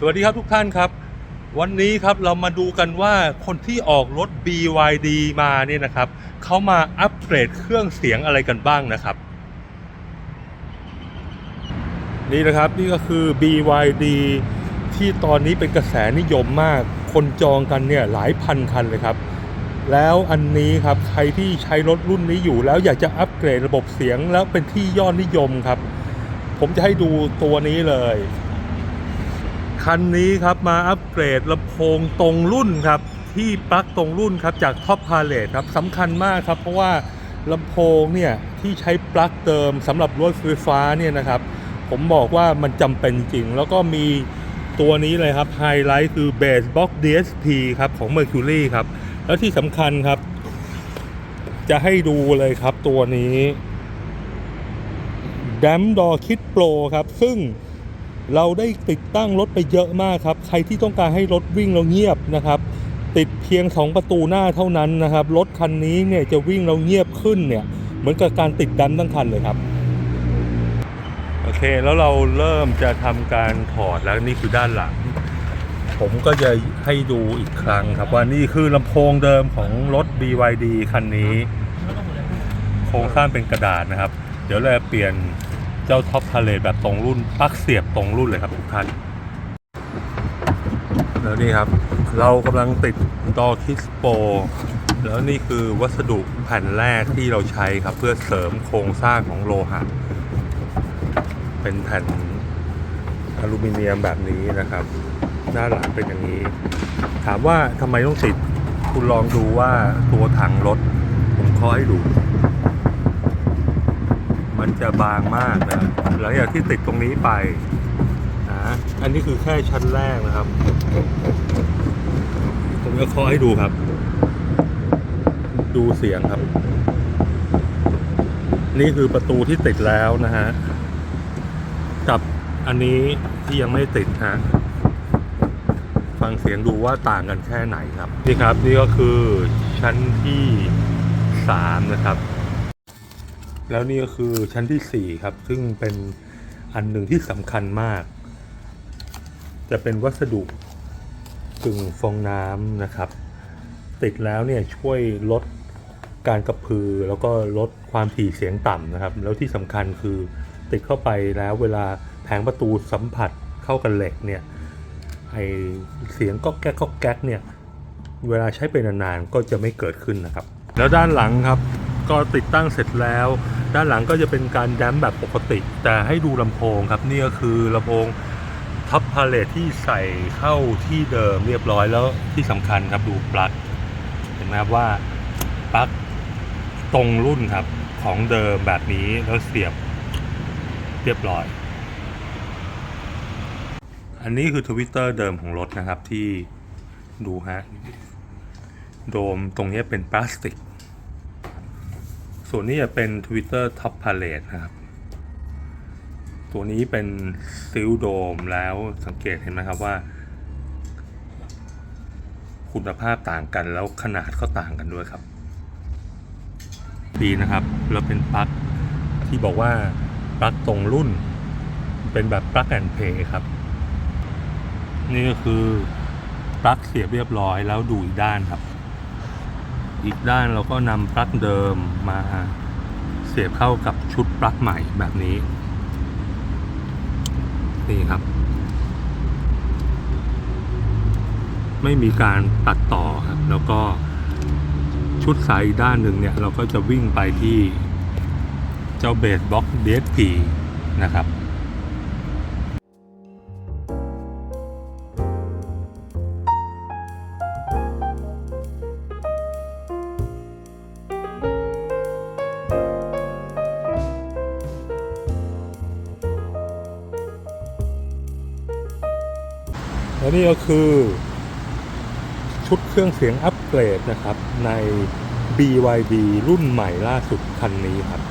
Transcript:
สวัสดีครับทุกท่านครับ วันนี้ครับเรามาดูกันว่าคนที่ออกรถ BYD มาเนี่ยนะครับเขามาอัปเกรดเครื่องเสียงอะไรกันบ้างนะครับ นี่นะครับนี่ก็คือ BYD ที่ตอนนี้เป็นกระแสนิยมมาก คนจองกันเนี่ยหลายพันคันเลยครับ แล้วอันนี้ครับใครที่ใช้รถรุ่นนี้อยู่แล้วอยากจะอัปเกรดระบบเสียงแล้วเป็นที่ยอดนิยมครับ ผมจะให้ดูตัวนี้เลย คันนี้ครับมาอัปเกรดลำโพงตรงรุ่นครับ ที่ปลั๊กตรงรุ่นครับจากท็อปพาเลทครับสำคัญมากครับ เพราะว่าลำโพงเนี่ยที่ใช้ปลั๊กเดิมสำหรับรถไฟฟ้าเนี่ยนะครับ ผมบอกว่ามันจำเป็นจริง แล้วก็มีตัวนี้เลยครับไฮไลท์คือ Bass Box DSP ครับของ Mercury ครับ แล้วที่สำคัญครับ จะให้ดูเลยครับตัวนี้ d a m Door Kit Pro ครับ ซึ่ง เราได้ติดตั้งรถไปเยอะมากครับ ใครที่ต้องการให้รถวิ่งเราเงียบนะครับ ติดเพียง 2 ประตูหน้าเท่านั้นนะครับ รถคันนี้เนี่ยจะวิ่งเราเงียบขึ้นเนี่ย เหมือนกับการติดดัมทั้งคันเลยครับ โอเค แล้วเราเริ่มจะทำการถอดแล้วนี่คือด้านหลัง ผมก็จะให้ดูอีกครั้งครับว่านี่คือลำโพงเดิมของรถ BYD คันนี้ โครงสร้างเป็นกระดาษนะครับ เดี๋ยวเราจะเปลี่ยน เจ้าท็อปพาเลทแบบตรงรุ่นปลั๊กเสียบตรงรุ่นเลยครับทุกท่านแล้วนี่ครับ เรากำลังติดดอคิสโป แล้วนี่คือวัสดุแผ่นแรกที่เราใช้ครับ เพื่อเสริมโครงสร้างของโลหะ เป็นแผ่นอลูมิเนียมแบบนี้นะครับด้านหลังเป็นอย่างนี้ ถามว่าทำไมต้องติด คุณลองดูว่าตัวถังรถผมคาะให้ดู มันจะบางมากนะหลังจากที่ติดตรงนี้ไปนะอันนี้คือแค่ชั้นแรกนะครับ ผมจะเคาะให้ดูครับ ดูเสียงครับ นี่คือประตูที่ติดแล้วนะฮะ กับอันนี้ที่ยังไม่ติดฮะฟังเสียงดูว่าต่างกันแค่ไหนครับ นี่ครับ นี่ก็คือชั้นที่สามนะครับ แล้วนี่ก็คือชั้นที่สี่ครับ ซึ่งเป็นอันหนึ่งที่สำคัญมาก จะเป็นวัสดุกึ่งฟองน้ำนะครับ ติดแล้วเนี่ยช่วยลดการกระพือแล้วก็ลดความถี่เสียงต่ำนะครับ แล้วที่สำคัญคือติดเข้าไปแล้วเวลาแผงประตูสัมผัสเข้ากับเหล็กเนี่ยไอเสียงก็แก๊กก็แก๊กเนี่ยเวลาใช้ไปนานๆก็จะไม่เกิดขึ้นนะครับ แล้วด้านหลังครับก็ติดตั้งเสร็จแล้ว ด้านหลังก็จะเป็นการแดมแบบปกติ แต่ให้ดูลำโพงครับนี่ก็คือลำโพงท็อปพาเลทที่ใส่เข้าที่เดิมเรียบร้อยแล้วที่สำคัญครับดูปลั๊กเห็นไหมครับว่าปลั๊กตรงรุ่นครับของเดิมแบบนี้แล้วเสียบเรียบร้อย อันนี้คือทวิตเตอร์เดิมของรถนะครับที่ดูฮะ โดมตรงนี้เป็นพลาสติก ส่วนนี้จะเป็น Twitter Top Palette นะครับ ตัวนี้เป็นซิลโดมแล้วสังเกตเห็นไหมครับว่า คุณภาพต่างกันแล้วขนาดก็ต่างกันด้วยครับ ดีนะครับเราเป็นปลั๊กที่บอกว่าปลั๊กตรงรุ่น เป็นแบบปลั๊กแอนเพย์ครับ นี่ก็คือปลั๊กเสียบเรียบร้อยแล้วดูอีกด้านครับ อีกด้านเราก็นำปลั๊กเดิมมาเสียบเข้ากับชุดปลั๊กใหม่แบบนี้ นี่ครับ ไม่มีการตัดต่อครับ แล้วก็ชุดสายด้านหนึ่งเนี่ย เราก็จะวิ่งไปที่เจ้าเบสบ็อก DSP นะครับ และนี่ก็คือชุดเครื่องเสียงอัปเกรดนะครับใน BYD รุ่นใหม่ล่าสุดคันนี้ครับ